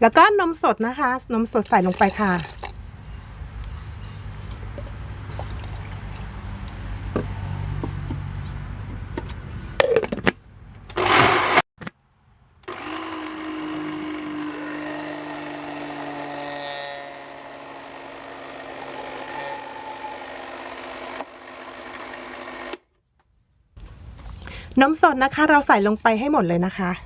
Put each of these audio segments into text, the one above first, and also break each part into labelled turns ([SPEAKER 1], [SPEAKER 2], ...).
[SPEAKER 1] แล้วก็นมสดนะคะ นมสดใส่ลงไปค่ะ นมสดนะคะ เราใส่ลงไปให้หมดเลยนะคะ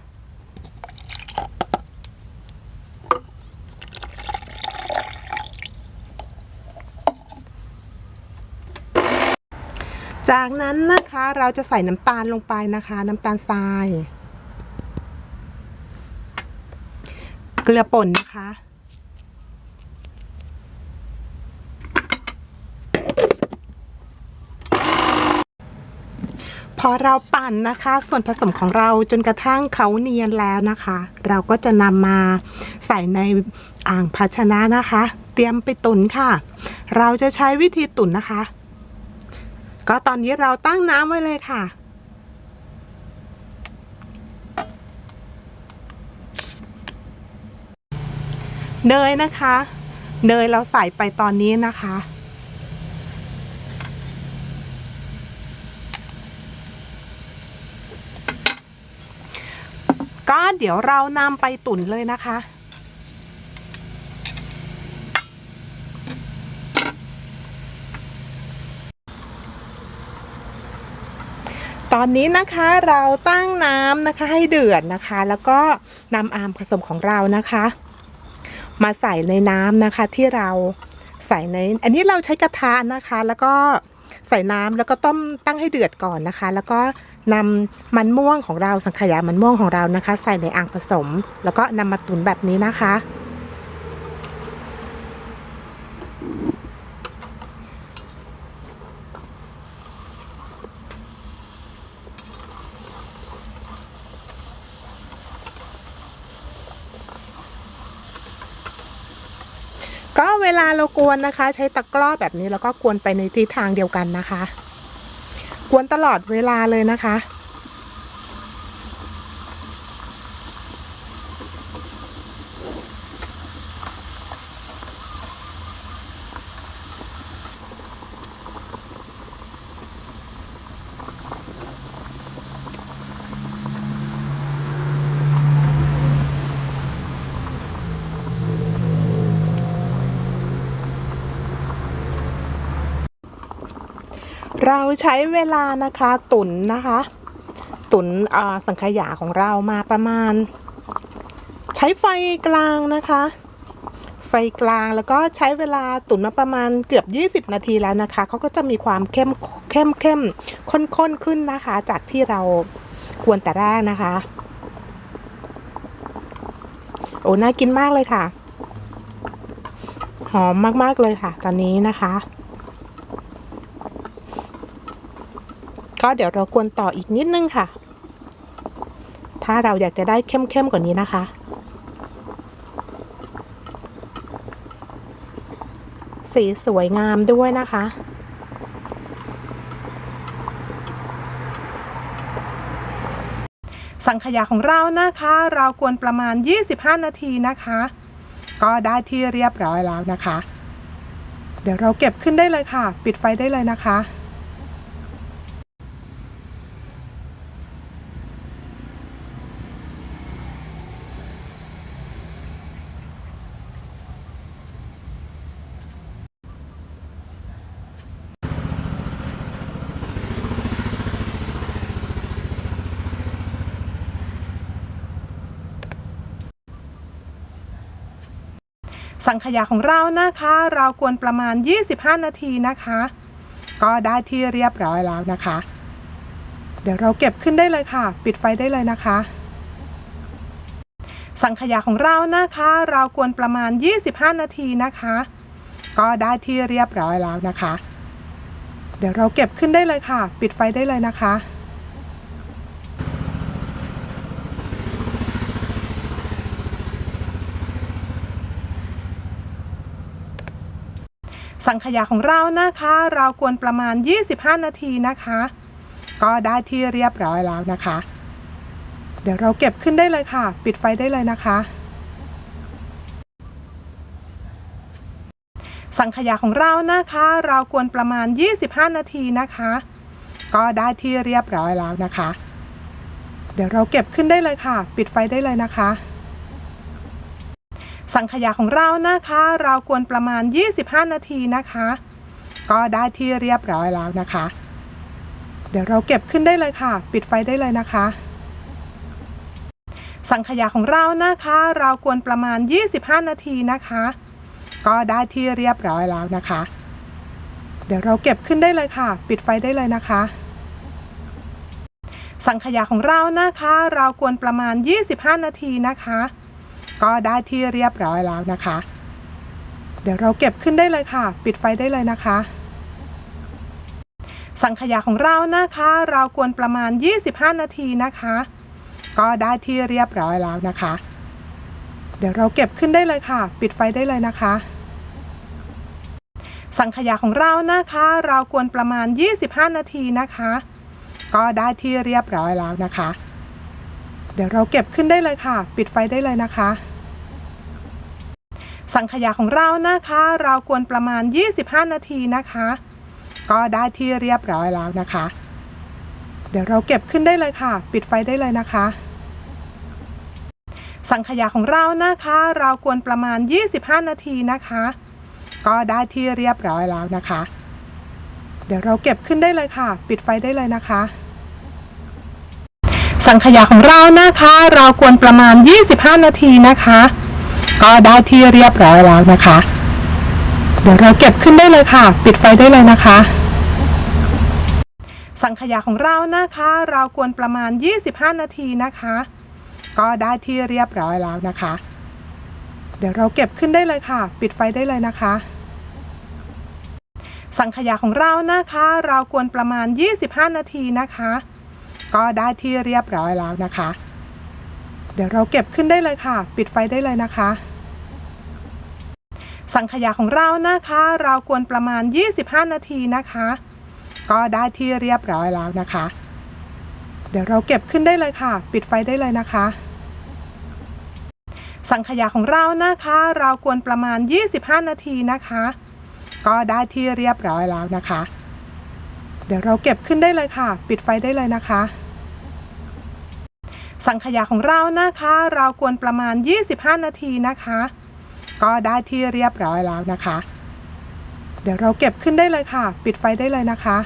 [SPEAKER 1] จากนั้นนะคะเราจะใส่น้ำตาลลงไปนะคะ น้ำตาลทราย เกลือป่นนะคะ พอเราปั่นนะคะ ส่วนผสมของเราจนกระทั่งเขาเนียนแล้วนะคะ เราก็จะนำมาใส่ในอ่างภาชนะนะคะ เตรียมไปตุนค่ะ เราจะใช้วิธีตุนนะคะ ก็ตอนนี้เราตั้งน้ำไว้เลยค่ะ เนยนะคะ เนยเราใส่ไปตอนนี้นะคะ ก็เดี๋ยวเรานำไปตุ๋นเลยนะคะ ตอนนี้นะคะเราตั้งน้ำนะคะให้เดือดนะคะ แล้วก็นำอามผสมของเรานะคะ มาใส่ในน้ำนะคะที่เราใส่ใน อันนี้เราใช้กระทะนะคะ แล้วก็ใส่น้ำแล้วก็ต้มตั้งให้เดือดก่อนนะคะ แล้วก็นำมันม่วงของเราสังขยามันม่วงของเรานะคะ ใส่ในอ่างผสม แล้วก็นำมาตุ๋นแบบนี้นะคะ ลาเรากวนนะคะ ใช้ตะกร้อแบบนี้แล้วก็กวนไปในทิศทางเดียวกันนะคะ กวนตลอดเวลาเลยนะคะ เราใช้เวลานะคะตุนนะคะ ตุนสังขยาของเรามาประมาณ ใช้ไฟกลางนะคะ ไฟกลางแล้วก็ใช้เวลาตุ๋นมาประมาณเกือบ 20 นาทีแล้วนะคะเขาก็จะมีความเข้มเข้มเข้มข้นๆขึ้นนะคะ จากที่เรากวนแต่แรกนะคะ โอ้น่ากินมากเลยค่ะ หอมมากๆเลยค่ะ ตอนนี้นะคะ ก็เดี๋ยวเรากวนต่ออีกนิดนึงค่ะ ถ้าเราอยากจะได้เข้มๆกว่านี้นะคะ สีสวยงามด้วยนะคะสังขยาของเรานะคะ เรากวนประมาณ 25 นาทีนะคะ ก็ได้ที่เรียบร้อยแล้วนะคะ เดี๋ยวเราเก็บขึ้นได้เลยค่ะ ปิดไฟได้เลยนะคะ สังขยาของเรานะคะ เรากวนประมาณ 25 นาทีนะคะ ก็ได้ที่เรียบร้อยแล้วนะคะ เดี๋ยวเราเก็บขึ้นได้เลยค่ะ ปิดไฟได้เลยนะคะ สังขยาของเรานะคะ เรากวนประมาณ 25 นาทีนะคะ ก็ได้ที่เรียบร้อยแล้วนะคะ เดี๋ยวเราเก็บขึ้นได้เลยค่ะ ปิดไฟได้เลยนะคะ สังขยาของเรานะคะ เรากวนประมาณ 25 นาทีนะคะ ก็ได้ที่เรียบร้อยแล้วนะคะ เดี๋ยวเราเก็บขึ้นได้เลยค่ะ ปิดไฟได้เลยนะคะ สังขยาของเรานะคะ เรากวนประมาณ 25 นาทีนะคะ ก็ได้ที่เรียบร้อยแล้วนะคะ เดี๋ยวเราเก็บขึ้นได้เลยค่ะ ปิดไฟได้เลยนะคะ สังขยาของเรานะคะ เรากวนประมาณ 25 นาทีนะคะ ก็ได้ที่เรียบร้อยแล้วนะคะ เดี๋ยวเราเก็บขึ้นได้เลยค่ะ ปิดไฟได้เลยนะคะ สังขยาของเรานะคะ เรากวนประมาณ 25 นาทีนะคะ ก็ได้ที่เรียบร้อยแล้วนะคะ เดี๋ยวเราเก็บขึ้นได้เลยค่ะ ปิดไฟได้เลยนะคะ สังขยาของเรานะคะ เรากวนประมาณ 25 นาทีนะคะ ก็ได้ที่เรียบร้อยแล้วนะคะ เดี๋ยวเราเก็บขึ้นได้เลยค่ะ ปิดไฟได้เลยนะคะ สังขยาของเรานะคะ เรากวนประมาณ 25 นาทีนะคะ ก็ได้ที่เรียบร้อยแล้วนะคะ เดี๋ยวเราเก็บขึ้นได้เลยค่ะ ปิดไฟได้เลยนะคะ สังขยาของเรานะคะ เรากวนประมาณ 25 นาทีนะคะ ก็ได้ที่เรียบร้อยแล้วนะคะเดี๋ยวเราเก็บขึ้นได้เลยค่ะ ปิดไฟได้เลยนะคะ สังขยาของเรานะคะ เรากวนประมาณ 25 นาทีนะคะ ก็ได้ที่เรียบร้อยแล้วนะคะ เดี๋ยวเราเก็บขึ้นได้เลยค่ะ ปิดไฟได้เลยนะคะ สังขยาของเรานะคะ เรากวนประมาณ 25 นาทีนะคะ ก็ได้ที่เรียบร้อยแล้วนะคะ เดี๋ยวเราเก็บขึ้นได้เลยค่ะ ปิดไฟได้เลยนะคะสังขยาของเรานะคะ เรากวนประมาณ 25 นาทีนะคะ ก็ได้ที่เรียบร้อยแล้วนะคะ เดี๋ยวเราเก็บขึ้นได้เลยค่ะ ปิดไฟได้เลยนะคะ สังขยาของเรานะคะ เรากวนประมาณ 25 นาทีนะคะ ก็ได้ที่เรียบร้อยแล้วนะคะ เดี๋ยวเราเก็บขึ้นได้เลยค่ะ ปิดไฟได้เลยนะคะ สังขยาของเรานะคะ เรากวนประมาณ 25 นาทีนะคะ ก็ได้ที่เรียบร้อยแล้วนะคะเดี๋ยวเราเก็บขึ้นได้เลยค่ะ ปิดไฟได้เลยนะคะ สังขยาของเรานะคะ เรากวนประมาณ 25 นาทีนะคะ ก็ได้ที่เรียบร้อยแล้วนะคะ เดี๋ยวเราเก็บขึ้นได้เลยค่ะ ปิดไฟได้เลยนะคะ สังขยาของเรานะคะ เรากวนประมาณ 25 นาทีนะคะ ก็ได้ที่เรียบร้อยแล้วนะคะ เดี๋ยวเราเก็บขึ้นได้เลยค่ะ ปิดไฟได้เลยนะคะ สังขยาของเรานะคะ เรากวนประมาณ 25 นาทีนะคะ ก็ได้ที่เรียบร้อยแล้วนะคะ เดี๋ยวเราเก็บขึ้นได้เลยค่ะ ปิดไฟได้เลยนะคะ